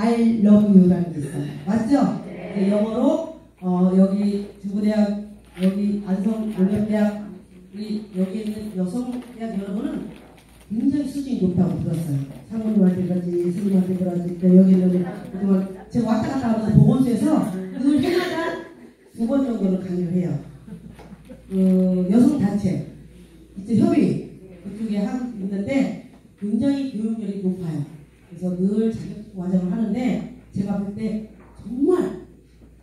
I love you라는 게 있어요. 맞죠? 네, 영어로 어, 여기 중부대학 여기 안성 올림대학 우리 여기 있는 여성대학 여러분은 굉장히 수준이 높다고 들었어요. 상무님한테까지 스님한테까지 또 여기 있는 그동안 제가 왔다 갔다 하면서 보건소에서 늘 해마다 두 번 정도는 강의를 해요. 그 여성 단체 이제 협의 그쪽에 하고 있는데 굉장히 교육열이 높아요. 그래서 늘 자격 과정을 하는데 제가 볼때 정말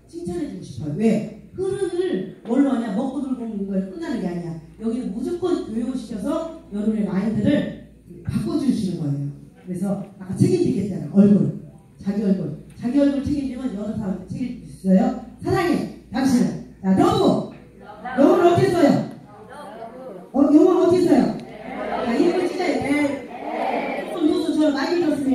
칭찬해주고 싶어요. 왜? 흐름을 뭘로 하냐? 먹고 놀고 먹는 걸 끝나는 게 아니야. 여기는 무조건 교육을 시켜서 여러분의 마인드를 바꿔주시는 거예요. 그래서 아까 책임지겠잖아요. 얼굴. 자기 얼굴. 자기 얼굴 책임지면 여러 사람 책임질 수 있어요. 사랑해. 당신은. 자, 러브. 러브를 어떻게 써요? 어, 영어 어떻게 써요? 자, 이름을 찢어요. 네. 조금 누수 저를 많이 들었으니까.